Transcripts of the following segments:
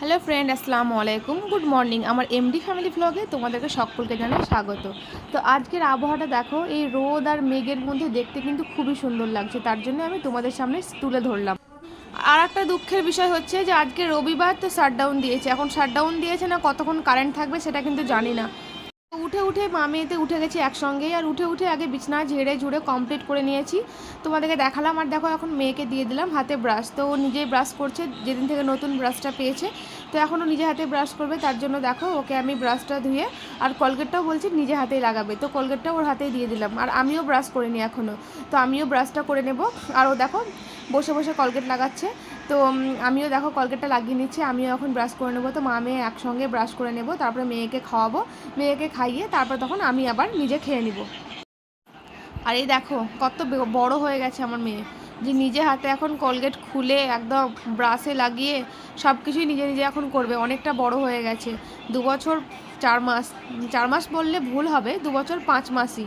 Hello friend আসসালামু আলাইকুম good morning আমার এমডি ফ্যামিলি ব্লগে তোমাদেরকে সকলকে জানাই স্বাগত। তো আজকের আবহাওয়াটা দেখো, এই রোদ আর মেঘের মধ্যে দেখতে কিন্তু খুবই সুন্দর লাগছে। তার জন্য আমি তোমাদের সামনে তুলে ধরলাম। আর একটা দুঃখের বিষয় হচ্ছে যে, আজকে রবিবার তো শাটডাউন দিয়েছে। এখন শাটডাউন দিয়েছে না, কতক্ষণ কারেন্ট থাকবে সেটা কিন্তু জানি না। উঠে উঠে মামিতে উঠে গেছি একসঙ্গেই আর উঠে উঠে আগে বিছনা ঝেড়ে ঝুড়ে কমপ্লিট করে নিয়েছি। তোমাদেরকে দেখালাম আর দেখো এখন মেয়েকে দিয়ে দিলাম হাতে ব্রাশ তো ও নিজেই ব্রাশ করছে, যেদিন থেকে নতুন ব্রাশটা পেয়েছে। তো এখনও নিজে হাতে ব্রাশ করবে, তার জন্য দেখো ওকে আমি ব্রাশটা ধুয়ে আর কলগেটটাও বলছি নিজে হাতেই লাগাবে। তো কলগেটটা ওর হাতেই দিয়ে দিলাম আর আমিও ব্রাশ করিনি এখনও তো আমিও ব্রাশটা করে নেব। আর ও দেখো বসে বসে কলগেট লাগাচ্ছে। তো আমিও দেখো কলগেটটা লাগিয়ে নিচ্ছি, আমিও এখন ব্রাশ করে নেব। তো মা মেয়ে একসঙ্গে ব্রাশ করে নেব, তারপরে মেয়েকে খাওয়াবো, মেয়েকে খাইয়ে তারপর তখন আমি আবার নিজে খেয়ে নিব। আর এই দেখো, কত বড় হয়ে গেছে আমার মেয়ে। যে নিজে হাতে এখন কলগেট খুলে একদম ব্রাশে লাগিয়ে সব কিছুই নিজে নিজে এখন করবে, অনেকটা বড় হয়ে গেছে। দু বছর চার মাস চার মাস বললে ভুল হবে, দু বছর পাঁচ মাসই।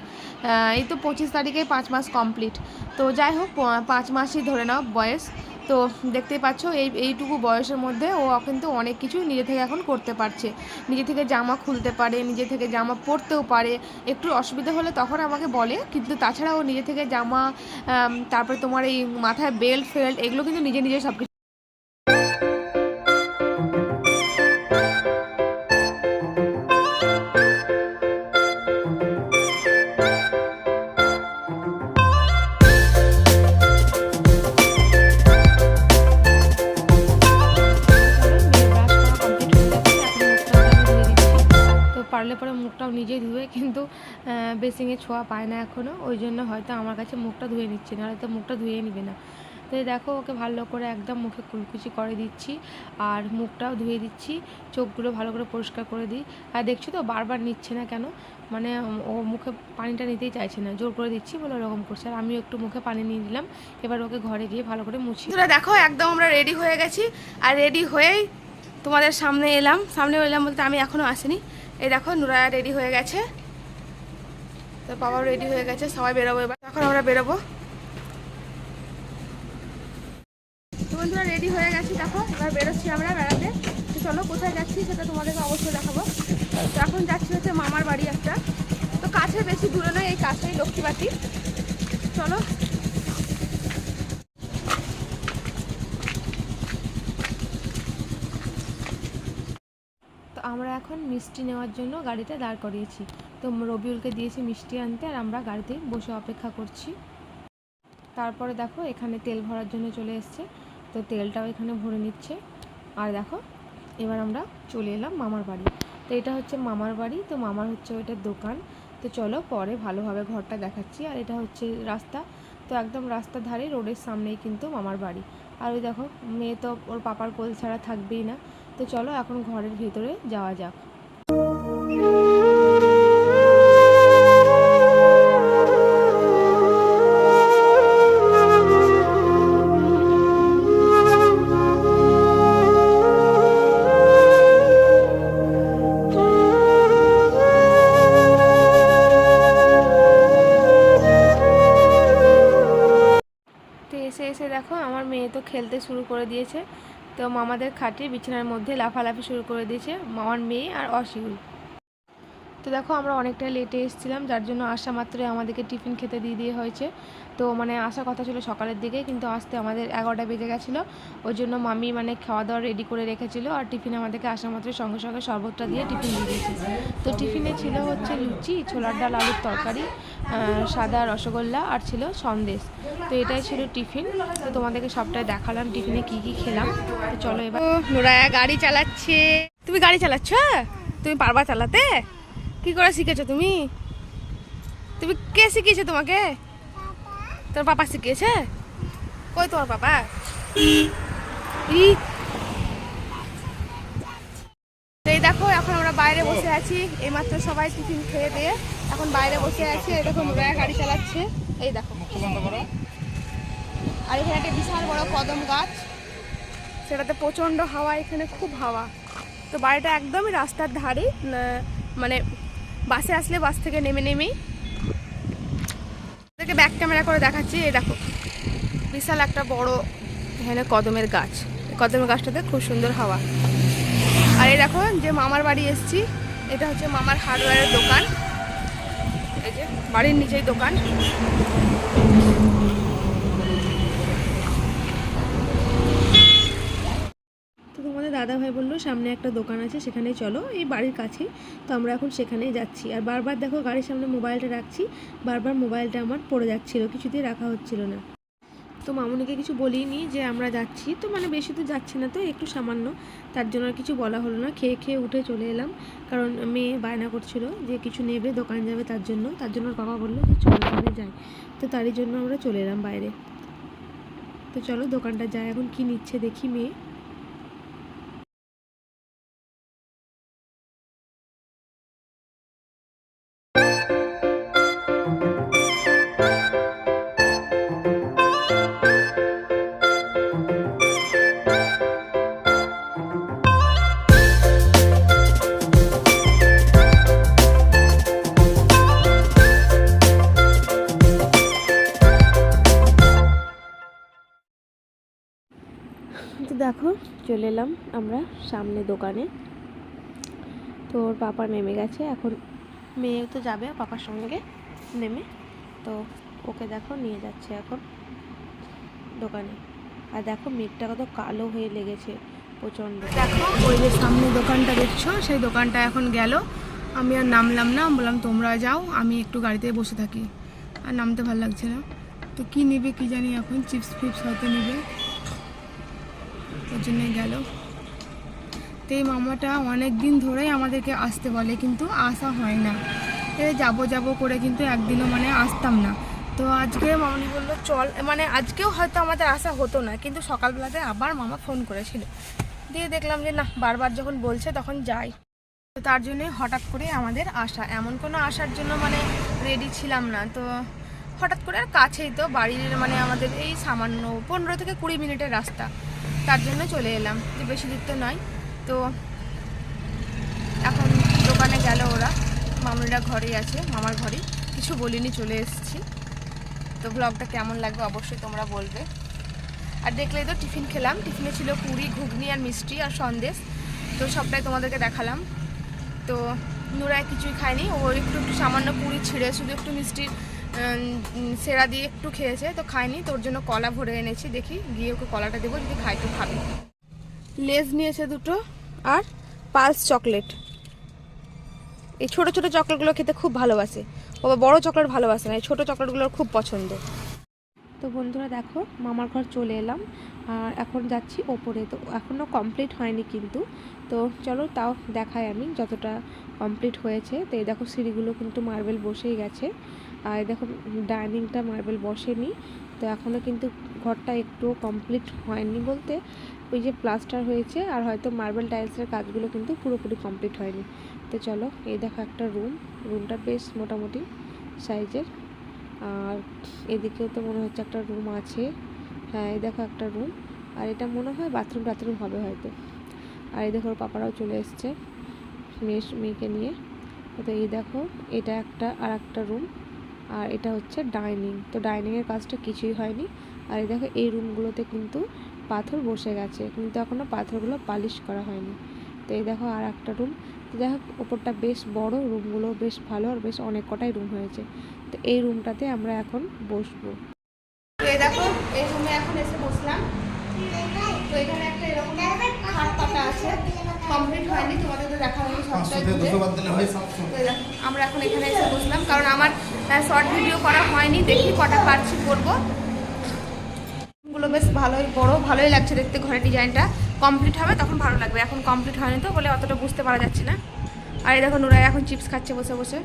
এই তো পঁচিশ তারিখে পাঁচ মাস কমপ্লিট তো যাই হোক পাঁচ মাসই ধরে নাও বয়স। তো দেখতেই পাচ্ছ, এই, এইটুকু বয়সের মধ্যে ও কিন্তু অনেক কিছু নিজে থেকে এখন করতে পারছে। নিজে থেকে জামা খুলতে পারে, নিজে থেকে জামা পরতেও পারে। একটু অসুবিধা হলে তখন আমাকে বলে, কিন্তু তাছাড়া ও নিজে থেকে জামা তারপরে তোমার এই মাথায় বেল্ট ফেল্ট এগুলো কিন্তু নিজে নিজে সব পরে মুখটাও নিজেই ধুয়ে কিন্তু বেসিংয়ে ছোঁয়া পায় না এখনও ওই জন্য হয়তো আমার কাছে মুখটা ধুয়ে নিচ্ছে না হয়তো মুখটা ধুয়ে নিবে না। তো দেখো, ওকে ভালো করে একদম মুখে কুলকুচি করে দিচ্ছি আর মুখটাও ধুয়ে দিচ্ছি। চোখগুলো ভালো করে পরিষ্কার করে দিই। আর দেখছ তো, বারবার নিচ্ছে না কেন? মানে ও মুখে পানিটা নিতেই চাইছে না। জোর করে দিচ্ছি বলে ওরকম করছে। আর আমিও একটু মুখে পানি নিয়ে দিলাম এবার ওকে ঘরে গিয়ে ভালো করে মুছি। দেখো, একদম আমরা রেডি হয়ে গেছি। আর রেডি হয়েই তোমাদের সামনে এলাম। সামনে এলাম বলতে আমি এখনও আসিনি। এই দেখো নুরায়া রেডি হয়ে গেছে। তো বাবাও রেডি হয়ে গেছে, সবাই বেরোবো এবার। এখন আমরা বেরোবো। বন্ধুরা রেডি হয়ে গেছি, দেখো, এবার বেরোচ্ছি আমরা বেড়াতে। তো চলো, কোথায় যাচ্ছি সেটা তোমাদেরকে অবশ্যই দেখাবো। তো এখন যাচ্ছি হচ্ছে মামার বাড়ি একটা। তো কাছে বেশি দূরে নয়, এই কাছেই লক্ষ্মীবাটি। চলো আমরা এখন মিষ্টি নেওয়ার জন্য গাড়িটা দাঁড় করিয়েছি। তো রবিউলকে দিয়েছি মিষ্টি আনতে আর আমরা গাড়িতে বসে অপেক্ষা করছি। তারপরে দেখো এখানে তেল ভরার জন্য চলে এসছে। তো তেলটাও এখানে ভরে নিচ্ছে। আর দেখো, এবার আমরা চলে এলাম মামার বাড়ি। তো এটা হচ্ছে মামার বাড়ি। তো মামার হচ্ছে ওইটার দোকান। তো চলো পরে ভালোভাবে ঘরটা দেখাচ্ছি। আর এটা হচ্ছে রাস্তা। তো একদম রাস্তার ধারে রোডের সামনেই কিন্তু মামার বাড়ি। আর ওই দেখো, মেয়ে তো ওর পাপার কোল ছাড়া থাকবেই না। তো চলো এখন ঘরের ভেতরে যাওয়া যাক। এসে এসে দেখো আমার মেয়ে তো খেলতে শুরু করে দিয়েছে। তো মামাদের খাটে বিছানার মধ্যে লাফালাফি শুরু করে দিয়েছে মামার মেয়ে আর অশিউল। তো দেখো আমরা অনেকটা লেটে এসেছিলাম, যার জন্য আসা মাত্রই আমাদেরকে টিফিন খেতে দিয়ে দিয়ে হয়েছে। তো মানে আসার কথা ছিল সকালের দিকে, কিন্তু আসতে আমাদের এগারোটা বেজে গেছিল। ওই জন্য মামি মানে খাওয়া দাওয়া রেডি করে রেখেছিল আর টিফিন আমাদেরকে আসা মাত্রই সঙ্গে সঙ্গে শরবতটা দিয়ে টিফিন দিয়ে দিয়েছে। তো টিফিনে ছিল হচ্ছে লুচি, ছোলার ডাল, আলুর তরকারি সাদা রসগোল্লা আর ছিল সন্দেশ। তো এটাই ছিল টিফিন। তো তোমাদেরকে সবটাই দেখালাম, টিফিনে কি কি খেলাম। তো চলো এবার নুরায়া গাড়ি চালাচ্ছে। তুমি গাড়ি চালাচ্ছ? তুমি পারবা চালাতে? কি করে শিখেছো তুমি? তুমি কে শিখিয়েছে তোমাকে? তোর পাপা শিখিয়েছে? কই তোমার পাপা? ই তো এই দেখো এখন আমরা বাইরে বসে আছি। এইমাত্র সবাই টিফিন খেয়ে দিয়ে এখন বাইরে বসে আছি। এই দেখো নুরায়া গাড়ি চালাচ্ছে। এই দেখো। আর এখানে একটা বিশাল বড় কদম গাছ। সেটাতে প্রচণ্ড হাওয়া এখানে খুব হাওয়া। তো বাড়িটা একদমই রাস্তার ধারে মানে বাসে আসলে বাস থেকে নেমে নেমেই ওদেরকে ব্যাক ক্যামেরা করে দেখাচ্ছি। এই দেখো বিশাল একটা বড় এখানে কদমের গাছ। কদমের গাছটাতে খুব সুন্দর হাওয়া। আর এই দেখো যে মামার বাড়ি এসছি, এটা হচ্ছে মামার হার্ডওয়্যারের দোকান। এই যে বাড়ির নিচেই দোকান। দাদা ভাই বলল, সামনে একটা দোকান আছে সেখানে চলো, এই বাড়ির কাছে তো আমরা এখন সেখানেই যাচ্ছি। আর বারবার দেখো, গাড়ির সামনে মোবাইলটা রাখছি, বারবার মোবাইলটা আমার পড়ে যাচ্ছিল, কিছুতেই রাখা হচ্ছিল না। তো মামুনিকে কিছু বলিনি যে আমরা যাচ্ছি। তো মানে বেশি তো যাচ্ছি না তো, একটু সামান্য। তার জন্য আর কিছু বলা হলো না। খেয়ে খেয়ে উঠে চলে এলাম। কারণ মেয়ে বায়না করছিল যে কিছু নেবে, দোকান যাবে তার জন্য। তার জন্য বাবা বলল যে চলো দোকানে যাই। তো তারই জন্য আমরা চলে এলাম বাইরে। তো চলো দোকানটা যায় এখন কি নিচ্ছে দেখি মেয়ে। এলাম আমরা সামনে দোকানে। তো ওর পাপা নেমে গেছে, এখন মেয়েও তো যাবে পাপার সঙ্গে নেমে। তো ওকে দেখো, নিয়ে যাচ্ছে এখন দোকানে। আর দেখো, মেঘটা কত কালো হয়ে লেগেছে, প্রচণ্ড। দেখো, ওই যে সামনে দোকানটা দেখছ, সেই দোকানটা এখন গেল। আমি আর নামলাম না, বললাম, তোমরা যাও, আমি একটু গাড়িতে বসে থাকি। আর নামতে ভালো লাগছে না। তো কী নেবে, কি জানি এখন, চিপস ফিপস হয়তো নেবে। ওর জন্যই গেল। তো এই মামাটা অনেক দিন ধরেই আমাদেরকে আসতে বলে, কিন্তু আসা হয় না। এ যাব যাব করে কিন্তু একদিনও মানে আসতাম না। তো আজকে মামনি বলল, চল। মানে আজকেও হয়তো আমাদের আসা হতো না, কিন্তু সকালবেলাতে আবার মামা ফোন করেছিল। দিয়ে দেখলাম যে, না, বারবার যখন বলছে তখন যাই। তো তার জন্যে হঠাৎ করে আমাদের আসা। এমন কোনো আসার জন্য মানে রেডি ছিলাম না। তো হঠাৎ করে আর কাছেই তো বাড়ির মানে আমাদের এই সামান্য পনেরো থেকে কুড়ি মিনিটের রাস্তা। তার জন্য চলে এলাম, যে বেশি দূর তো নয়। তো এখন দোকানে গেল ওরা, মামনিরা ঘরেই আছে, মামার ঘরেই কিছু বলিনি, চলে এসেছি। তো ব্লগটা কেমন লাগবে অবশ্যই তোমরা বলবে। আর দেখলেই তো টিফিন খেলাম, টিফিনে ছিল পুরি, ঘুগনি আর মিষ্টি আর সন্দেশ। তো সবটাই তোমাদেরকে দেখালাম। তো নুরায় কিছুই খায়নি, ও একটু একটু সামান্য পুরি ছিঁড়ে, শুধু একটু মিষ্টির সেরা দিয়ে একটু খেয়েছে, তো খায়নি তোর জন্য কলা ভরে এনেছি, দেখি গিয়ে ওকে কলাটা দেবো, যদি খাই তো খাবে। লেজ নিয়েছে দুটো, আর পালস চকলেট। এই ছোট ছোট চকলেটগুলো খেতে খুব ভালোবাসে। আবার বড় চকলেট ভালোবাসে না, এই ছোটো চকলেটগুলোর খুব পছন্দ। তো বন্ধুরা দেখো, মামার ঘর চলে এলাম, আর এখন যাচ্ছি ওপরে, তো এখনও কমপ্লিট হয়নি কিন্তু। তো চলো তাও দেখাই আমি যতটা কমপ্লিট হয়েছে। তো এই দেখো সিঁড়িগুলো কিন্তু মার্বেল বসেই গেছে। আর দেখো, ডাইনিংটা মার্বেল বসেনি। তো এখনও কিন্তু ঘরটা একটুও কমপ্লিট হয়নি বলতে। ওই যে প্লাস্টার হয়েছে আর হয়তো মার্বেল টাইলসের কাজগুলো কিন্তু পুরোপুরি কমপ্লিট হয়নি। তো চলো, এই দেখো একটা রুম রুমটা বেশ মোটামুটি সাইজের। আর এদিকেও তো মনে হচ্ছে একটা রুম আছে। হ্যাঁ এই দেখো একটা রুম আর এটা মনে হয় বাথরুম টাথরুম হবে হয়তো। আর এই দেখো, ওর পাপারাও চলে এসছে। মেয়ে, মেয়েকে নিয়ে। তো এই দেখো, এটা একটা আর একটা রুম আর এটা হচ্ছে ডাইনিং। তো ডাইনিংয়ের কাজটা কিছুই হয়নি। আর এই দেখো, এই রুমগুলোতে কিন্তু পাথর বসে গেছে। কিন্তু এখনও পাথরগুলো পালিশ করা হয়নি। তো এই দেখো, আর একটা রুম তো দেখো ওপরটা বেশ বড় রুমগুলো বেশ ভালো আর বেশ অনেক কটাই রুম হয়েছে। তো এই রুমটাতে আমরা এখন বসবো। তো এই দেখো, এই রুমে এখন এসে বসলাম। তো এখানে একটা এরকম খাট পাতা আছে। কমপ্লিট হয়নি তোমাদের তো দেখা সবটাই হয় আমরা এখন এখানে এসে বসলাম কারণ আমার শর্ট ভিডিও করা হয়নি দেখি কটা পারছি করব। গুলো বেশ ভালোই বড় ভালোই লাগছে দেখতে ঘরের ডিজাইনটা। কমপ্লিট হবে তখন ভালো লাগবে। এখন কমপ্লিট হয়নি তো বলে অতটা বুঝতে পারা যাচ্ছে না। আর এই দেখো নুরাই এখন চিপস খাচ্ছে বসে বসে।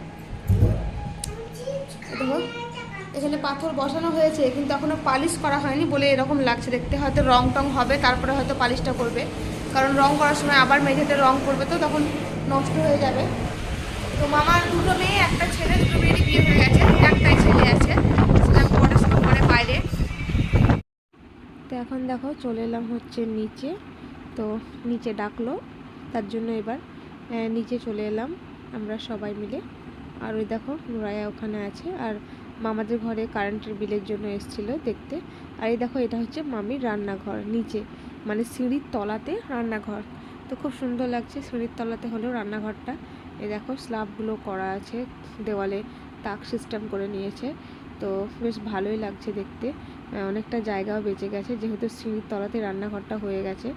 দেখো এখানে পাথর বসানো হয়েছে কিন্তু এখনও পালিশ করা হয়নি বলে এরকম লাগছে দেখতে। হয়তো রং টং হবে তারপরে হয়তো পালিশটা করবে। কারণ রং করার সময় আবার মেঝেতে রং করবে তো তখন নষ্ট হয়ে যাবে। তো মামার দুটো মেয়ে, একটা ছেলে, দুটো মেয়েরই বিয়ে হয়ে গেছে, একটাই ছেলে আছে। বাইরে। তো এখন দেখো চলে এলাম হচ্ছে নিচে। তো নিচে ডাকলো, তার জন্য এবার নিচে চলে এলাম আমরা সবাই মিলে। আর ওই দেখো নুরায়া ওখানে আছে, আর মামাদের ঘরে কারেন্টের বিলের জন্য এসেছিল দেখতে। আর এই দেখো এটা হচ্ছে মামির রান্নাঘর, নিচে। মানে সিঁড়ির তলাতে রান্নাঘর। তো খুব সুন্দর লাগছে সিঁড়ির তলাতে হলেও রান্নাঘরটা। এই দেখো স্ল্যাবগুলো করা আছে, দেওয়ালে তাক সিস্টেম করে নিয়েছে। তো বেশ ভালোই লাগছে দেখতে। অনেকটা জায়গাও বেঁচে গেছে, যেহেতু সিঁড়ির তলাতে রান্নাঘরটা হয়ে গেছে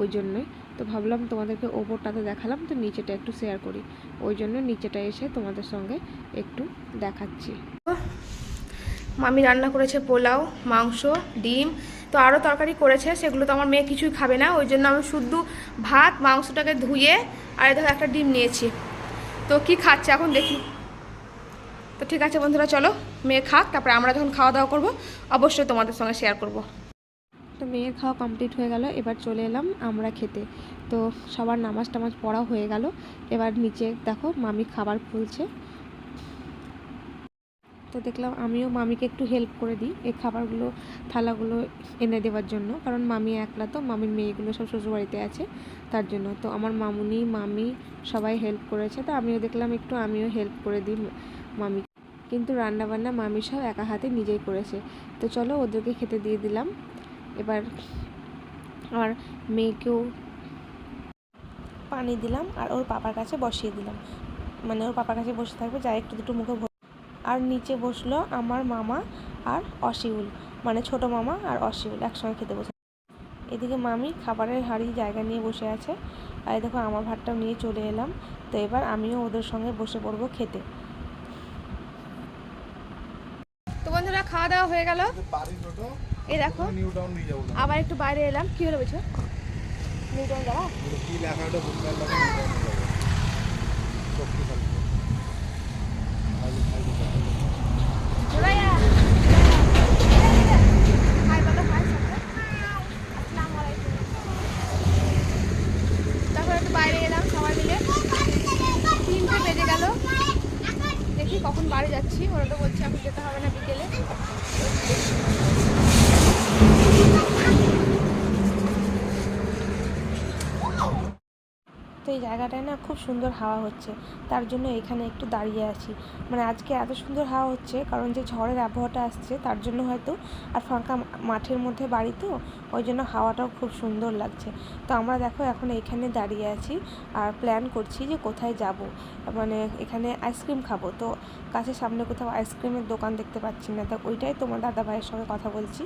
ওই জন্যই। তো ভাবলাম তোমাদেরকে ওপরটাতে দেখালাম, তো নিচেটা একটু শেয়ার করি। ওই জন্য নিচেটা এসে তোমাদের সঙ্গে একটু দেখাচ্ছি। মামি রান্না করেছে পোলাও, মাংস, ডিম তো আরও তরকারি করেছে, সেগুলো তো আমার মেয়ে কিছুই খাবে না। ওই জন্য আমি শুদ্ধ ভাত, মাংসটাকে ধুয়ে, আর দেখো একটা ডিম নিয়েছি। তো কি খাচ্ছে এখন দেখি। তো ঠিক আছে বন্ধুরা, চলো, মেয়ে খাক, তারপরে আমরা যখন খাওয়া দাওয়া করব, অবশ্যই তোমাদের সঙ্গে শেয়ার করব। তো মেয়ের খাওয়া কমপ্লিট হয়ে গেল, এবার চলে এলাম আমরা খেতে। তো সবার নামাজ টামাজ পড়া হয়ে গেল, এবার নিচে দেখো মামি খাবার খুলছে। তো দেখলাম আমিও মামিকে একটু হেল্প করে দিই এই খাবারগুলো, থালাগুলো এনে দেওয়ার জন্য। কারণ মামি একলা তো, মামির মেয়েগুলো সব শ্বশুরবাড়িতে আছে, তার জন্য। তো আমার মামুনি, মামি সবাই হেল্প করেছে। তো আমিও দেখলাম একটু আমিও হেল্প করে দিই মামি। কিন্তু রান্নাবান্না মামি সব একা হাতে নিজেই করেছে। তো চলো ওদেরকে খেতে দিয়ে দিলাম। এবার আর মেয়েকেও পানি দিলাম আর ওর পাপার কাছে বসিয়ে দিলাম। মানে ওর পাপার কাছে বসে থাকবে, যা একটু দুটো মুখে আর নিচে বসল আমার মামা আর অসিউল মানে ছোট মামা আর অসিউল একসঙ্গে খেতে বসে। এদিকে মামি খাবারের হাঁড়ি জায়গা নিয়ে বসে আছে। আর দেখো আমার ভাতটাও নিয়ে চলে এলাম। তো এবার আমিও ওদের সঙ্গে বসে পড়ব খেতে। তো বন্ধুরা খাওয়া দাওয়া হয়ে গেল। এই দেখো আবার একটু বাইরে এলাম। কি হলো যাওয়া পারলাম নিউ টাউন নিয়ে Thank you. জায়গাটায় না খুব সুন্দর হাওয়া হচ্ছে। তার জন্য এখানে একটু দাঁড়িয়ে আছি। মানে আজকে এত সুন্দর হাওয়া হচ্ছে, কারণ যে ঝড়ের আবহাওয়াটা আসছে, তার জন্য হয়তো আর ফাঁকা মাঠের মধ্যে বাড়ি তো, ওই জন্য হাওয়াটাও খুব সুন্দর লাগছে। তো আমরা দেখো এখন এখানে দাঁড়িয়ে আছি আর প্ল্যান করছি যে কোথায় যাব। মানে এখানে আইসক্রিম খাব। তো কাছে সামনে কোথাও আইসক্রিমের দোকান দেখতে পাচ্ছি না। তো ওইটাই তোমার দাদা ভাইয়ের সঙ্গে কথা বলছি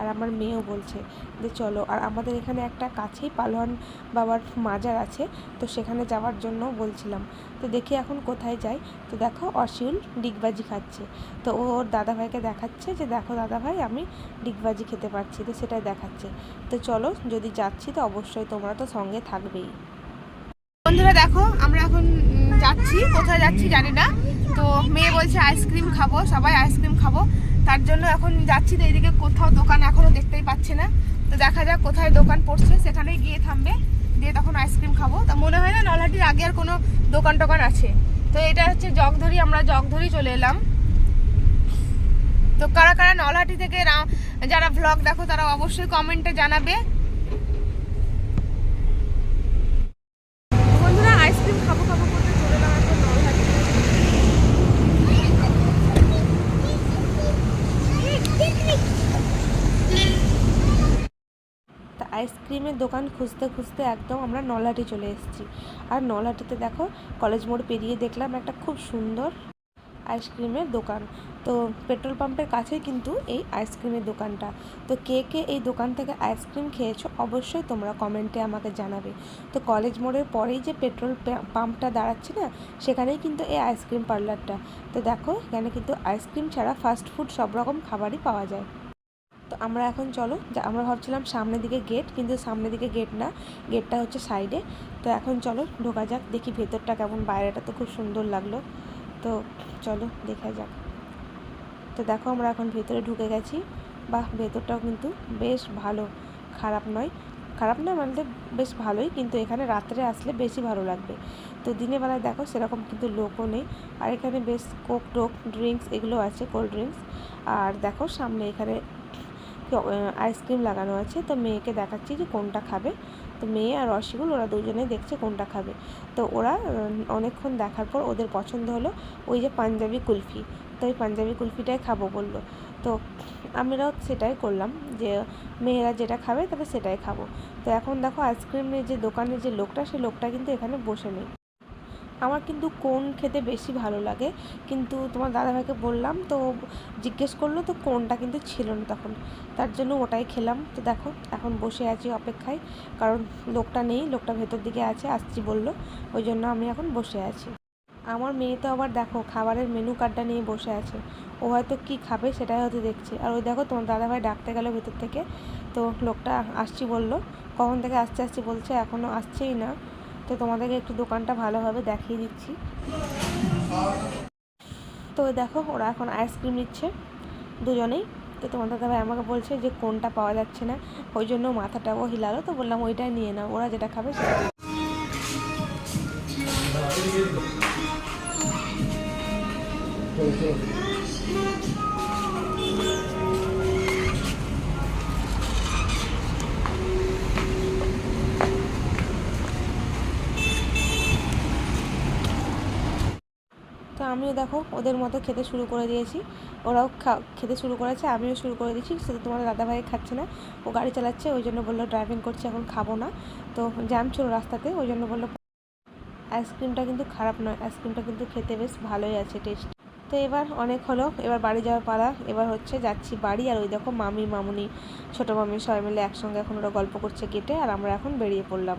আর আমার মেয়েও বলছে যে চলো। আর আমাদের এখানে একটা কাছেই পালোয়ান বাবার মাজার আছে, তো সেখানে যাওয়ার জন্য বলছিলাম, তো দেখি এখন কোথায় যাই? তো দেখো অশিউল ডিগবাজি খাচ্ছে। তো ও ওর দাদাভাইকে দেখাচ্ছে যে, দেখো দাদাভাই, আমি ডিগবাজি খেতে পারছি। তো সেটাই দেখাচ্ছে। তো চলো যদি যাচ্ছি তো অবশ্যই তোমরা তো সঙ্গে থাকবেই। বন্ধুরা দেখো, আমরা এখন যাচ্ছি। কোথায় যাচ্ছি জানি না। তো মেয়ে বলছে, আইসক্রিম খাব, সবাই আইসক্রিম খাব। তার জন্য এখন যাচ্ছি তো এইদিকে কোথাও দোকান এখনও দেখতেই পাচ্ছে না। তো দেখা যাক কোথায় দোকান পড়ছে, সেখানেই গিয়ে থামবে। দিয়ে তখন আইসক্রিম খাব। তা মনে হয় না নলহাটির আগে আর কোনো দোকান টোকান আছে। তো এটা হচ্ছে জগধরি আমরা জগধরি চলে এলাম। তো কারা কারা নলহাটি থেকে যারা ভ্লগ দেখো, তারা অবশ্যই কমেন্টে জানাবে। বন্ধুরা, আইসক্রিম খাব খাব করতে চলে এলাম এখন নলহাটি তা আইসক্রিমের দোকান খুঁজতে খুঁজতে একদম আমরা নলহাটি চলে এসেছি। আর নলহাটিতে দেখো, কলেজ মোড় পেরিয়ে দেখলাম একটা খুব সুন্দর আইসক্রিমের দোকান। তো পেট্রোল পাম্পের কাছেই কিন্তু এই আইসক্রিমের দোকানটা। তো কে কে এই দোকান থেকে আইসক্রিম খেয়েছো অবশ্যই তোমরা কমেন্টে আমাকে জানাবে। তো কলেজ মোড়ের পরেই যে পেট্রোল পাম্পটা দাঁড়াচ্ছে না, সেখানেই কিন্তু এই আইসক্রিম পার্লারটা। তো দেখো, এখানে কিন্তু আইসক্রিম ছাড়া ফাস্ট ফুড সব রকম খাবারই পাওয়া যায়। আমরা এখন চলো আমরা ভাবছিলাম সামনের দিকে গেট কিন্তু সামনের দিকে গেট না গেটটা হচ্ছে সাইডে তো এখন চলো, ঢোকা যাক, দেখি ভেতরটা কেমন, বাইরেটা তো খুব সুন্দর লাগল। তো চলো, দেখা যাক। তো দেখো, আমরা এখন ভেতরে ঢুকে গেছি। বাহ, ভেতরটাও কিন্তু বেশ ভালো। খারাপ নয়। খারাপ না মানে বেশ ভালোই, কিন্তু এখানে রাত্রে আসলে বেশি ভালো লাগবে। তো দিনের বেলায় দেখো, সেরকম কিন্তু লোকও নেই। আর এখানে বেশ কোক টোক ড্রিঙ্কস এগুলো আছে কোল্ড ড্রিঙ্কস আর দেখো, সামনে এখানে আইসক্রিম লাগানো আছে। তো মেয়েকে দেখাচ্ছি যে কোনটা খাবে। তো মেয়ে আর রসিকুল ওরা দুজনেই দেখছে কোনটা খাবে। তো ওরা অনেকক্ষণ দেখার পর ওদের পছন্দ হলো ওই যে পাঞ্জাবি কুলফি। তো ওই পাঞ্জাবি কুলফিটাই খাব বলল। তো আমরাও সেটাই করলাম যে মেয়েরা যেটা খাবে তাহলে সেটাই খাব। তো এখন দেখো আইসক্রিমের যে দোকানের যে লোকটা সেই লোকটা কিন্তু এখানে বসে নেই। আমার কিন্তু কোন খেতে বেশি ভালো লাগে, কিন্তু তোমার দাদাভাইকে বললাম তো জিজ্ঞেস করল তো কোনটা কিন্তু ছিল না তখন। তার জন্য ওটাই খেলাম। তো দেখো, এখন বসে আছি অপেক্ষায়, কারণ লোকটা নেই, লোকটা ভেতর দিকে আছে, আসছি বলল, ওই জন্য আমি এখন বসে আছি। আমার মেয়ে তো আবার দেখো, খাবারের মেনু কার্ডটা নিয়ে বসে আছে। ও হয়তো কী খাবে সেটাই হয়তো দেখছে। আর ওই দেখো তোমার দাদাভাই ডাকতে গেল ভেতর থেকে। তো লোকটা আসছি বলল, কখন থেকে আসছে আসছি বলছে এখনও আসছেই না। তো তোমাদেরকে একটু দোকানটা ভালোভাবে দেখিয়ে দিচ্ছি। তো দেখো, ওরা এখন আইসক্রিম নিচ্ছে দুজনেই। তো তোমাদের দাদাভাই আমাকে বলছে যে কোনটা পাওয়া যাচ্ছে না, ওই জন্য মাথাটাও হিলালো। তো বললাম ওইটাই নিয়ে নাও, ওরা যেটা খাবে সেটা চলো চলো দেখো, ওদের মতো খেতে শুরু করে দিয়েছি। ওরাও খেতে শুরু করেছে, আমিও শুরু করে দিয়েছি শুধু তোমার দাদাভাই খাচ্ছে না। ও গাড়ি চালাচ্ছে, ওই জন্য বলল ড্রাইভিং করছে, এখন খাব না। তো জ্যাম ছিল রাস্তাতে, ওই জন্য বলল আইসক্রিমটা কিন্তু খারাপ নয় আইসক্রিমটা কিন্তু খেতে বেশ ভালোই আছে টেস্ট তো এবার অনেক হলো, এবার বাড়ি যাওয়ার পালা, এবার হচ্ছে যাচ্ছি বাড়ি, আর ওই দেখো মামি, মামুনি, ছোটো মামি সবাই মিলে একসঙ্গে এখন ওরা গল্প করছে গেটে আর আমরা এখন বেরিয়ে পড়লাম।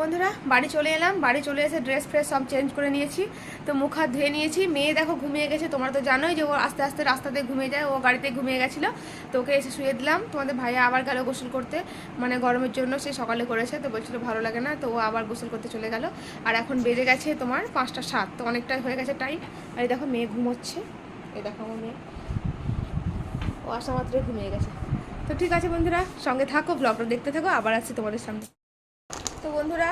বন্ধুরা, বাড়ি চলে এলাম। বাড়ি চলে এসে ড্রেস ফ্রেস সব চেঞ্জ করে নিয়েছি। তো মুখ হাত ধুয়ে নিয়েছি। মেয়ে দেখো ঘুমিয়ে গেছে, তোমরা তো জানোই যে ও আস্তে আস্তে রাস্তাতে ঘুমিয়ে যায়। ও গাড়িতে ঘুমিয়ে গেছিল। তো ওকে এসে শুয়ে দিলাম। তোমাদের ভাইয়া আবার গেল গোসল করতে। মানে গরমের জন্য সে সকালে করেছে, তো বলছিল ভালো লাগে না। তো ও আবার গোসল করতে চলে গেল। আর এখন বেজে গেছে তোমার পাঁচটা সাত। তো অনেকটা হয়ে গেছে টাইম আর এই দেখো মেয়ে ঘুমোচ্ছে। এই দেখো আমার মেয়ে। ও আসা মাত্রই ঘুমিয়ে গেছে। তো ঠিক আছে বন্ধুরা, সঙ্গে থাকো ব্লগটা দেখতে থাকো। আবার আসছি তোমাদের সামনে। তো বন্ধুরা,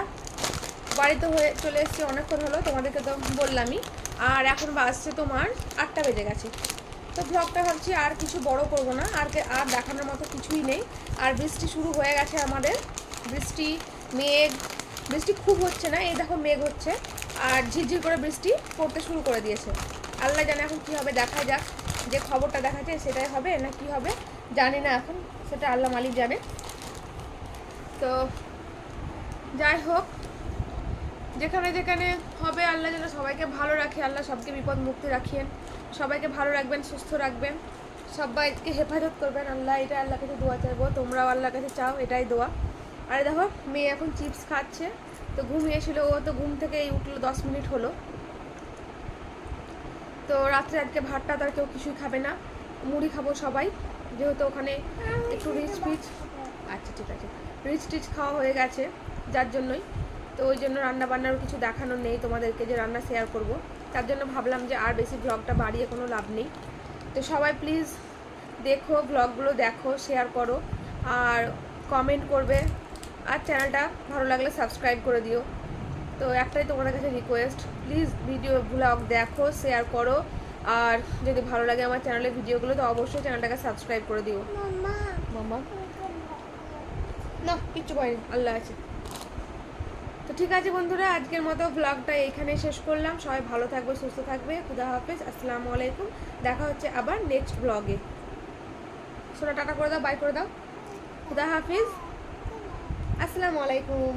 বাড়িতে হয়ে চলে এসেছি, অনেকক্ষণ হলো, তোমাদেরকে তো বললামই। আর এখন বাজছে তোমার আটটা বেজে গেছে। তো ব্লগটা ভাবছি আর কিছু বড় করব না, আর আর দেখানোর মতো কিছুই নেই। আর বৃষ্টি শুরু হয়ে গেছে আমাদের। বৃষ্টি, মেঘ, বৃষ্টি খুব হচ্ছে না, এই দেখো মেঘ হচ্ছে। আর ঝিরঝির করে বৃষ্টি পড়তে শুরু করে দিয়েছে। আল্লাহ জানে এখন কী হবে, দেখা যাক যে খবরটা দেখাচ্ছে সেটাই হবে না কি হবে, জানি না এখন, সেটা আল্লাহ মালিক জানে। তো যাই হোক, যেখানে যেখানে হবে, আল্লাহ যেন সবাইকে ভালো রাখে, আল্লাহ সবকে বিপদ মুক্তি রাখিয়েন সবাইকে ভালো রাখবেন, সুস্থ রাখবেন। সবাইকে হেফাজত করবেন, আল্লাহ এটা আল্লাহ কাছে দোয়া চাইব, তোমরাও আল্লাহর কাছে চাও, এটাই দোয়া। আরে দেখো, মেয়ে এখন চিপস খাচ্ছে, তো ঘুমিয়েছিল ও তো ঘুম থেকে এই উঠল দশ মিনিট হলো। তো রাত্রে আজকে ভাতটা তার কেউ কিছুই খাবে না, মুড়ি খাব সবাই, যেহেতু ওখানে একটু রিচ ফিচ আচ্ছা ঠিক আছে। রিচ টিচ খাওয়া হয়ে গেছে। যার জন্যই। তো ওই জন্য রান্না বান্নারও কিছু দেখানো নেই তোমাদেরকে যে রান্না শেয়ার করব। তার জন্য ভাবলাম যে আর বেশি ব্লগটা বাড়িয়ে কোনো লাভ নেই। তো সবাই প্লিজ দেখো ব্লগগুলো দেখো শেয়ার করো। আর কমেন্ট করবে। আর চ্যানেলটা ভালো লাগলে সাবস্ক্রাইব করে দিও। তো একটাই তোমাদের কাছে রিকোয়েস্ট প্লিজ ভিডিও ব্লগ দেখো শেয়ার করো। আর যদি ভালো লাগে আমার চ্যানেলের ভিডিওগুলো তো অবশ্যই চ্যানেলটাকে সাবস্ক্রাইব করে দিও। মাম্মা। না কিচ্ছু পাইনি আল্লাহ আছে ঠিক আছে বন্ধুরা, আজকের মতো ব্লগটা এইখানে শেষ করলাম। সবাই ভালো থাকবে, সুস্থ থাকবে। খুদা হাফেজ, আসসালামু আলাইকুম। দেখা হচ্ছে আবার নেক্সট ব্লগে সোনা টাটা করে দাও বাই করে দাও। খুদা হাফিজ। আসসালামু আলাইকুম।